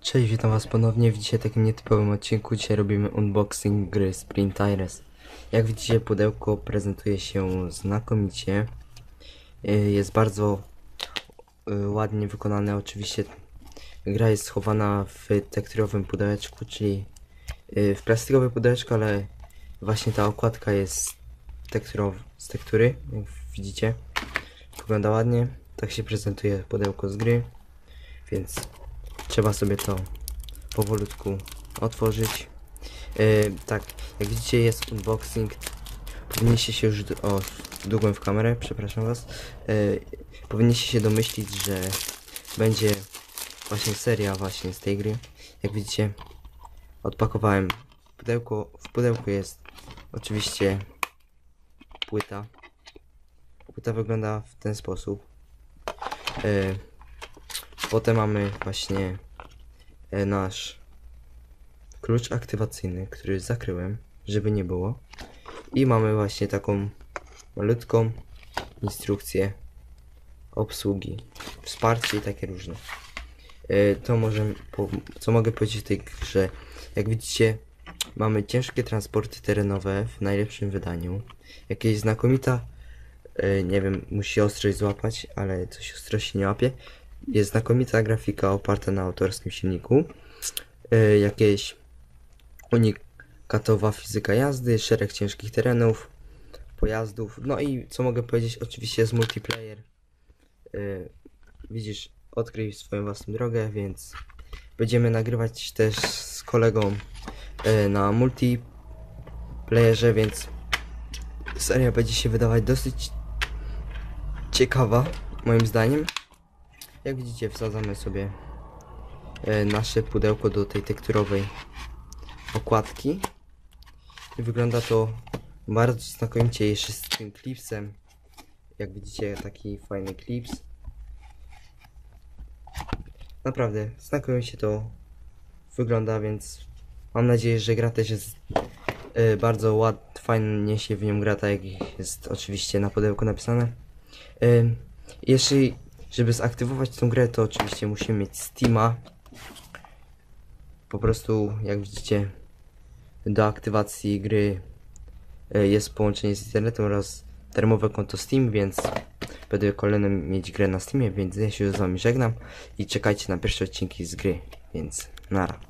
Cześć, witam was ponownie w dzisiaj takim nietypowym odcinku. Dzisiaj robimy unboxing gry Sprint Tires. Jak widzicie pudełko prezentuje się znakomicie. Y, Jest bardzo y, ładnie wykonane. Oczywiście gra jest schowana w tekturowym pudełeczku, czyli y, w plastikowe pudełeczko, ale właśnie ta okładka jest z tektury, jak widzicie. Wygląda ładnie. Tak się prezentuje pudełko z gry. Więc trzeba sobie to powolutku otworzyć. Yy, tak, jak widzicie jest unboxing. Powinniście się już... O, długłem w kamerę, przepraszam was. Yy, powinniście się domyślić, że będzie właśnie seria właśnie z tej gry. Jak widzicie, odpakowałem pudełko. W pudełku jest oczywiście płyta. Płyta wygląda w ten sposób. Yy, Potem mamy właśnie nasz klucz aktywacyjny, który zakryłem, żeby nie było. I mamy właśnie taką malutką instrukcję obsługi, wsparcie i takie różne. E, To może, co mogę powiedzieć w tej grze, jak widzicie mamy ciężkie transporty terenowe w najlepszym wydaniu. Jakieś znakomita, e, nie wiem, musi ostrość złapać, ale coś ostrości nie łapie. Jest znakomita grafika oparta na autorskim silniku. Y, jakieś unikatowa fizyka jazdy, szereg ciężkich terenów, pojazdów. No i co mogę powiedzieć, oczywiście jest multiplayer. Y, widzisz, odkryj swoją własną drogę, więc będziemy nagrywać też z kolegą y, na multiplayerze, więc seria będzie się wydawać dosyć ciekawa, moim zdaniem. Jak widzicie, wsadzamy sobie e, nasze pudełko do tej tekturowej okładki. I wygląda to bardzo znakomicie jeszcze z tym klipsem. Jak widzicie, taki fajny klips. Naprawdę, znakomicie to wygląda, więc mam nadzieję, że gra też jest e, bardzo ład, fajnie się w nią gra, tak jak jest oczywiście na pudełku napisane. E, jeśli żeby zaktywować tą grę, to oczywiście musimy mieć Steama. Po prostu, jak widzicie, do aktywacji gry e, jest połączenie z internetem oraz termowe konto Steam, więc będę kolejny mieć grę na Steamie, więc ja się z wami żegnam i czekajcie na pierwsze odcinki z gry, więc nara.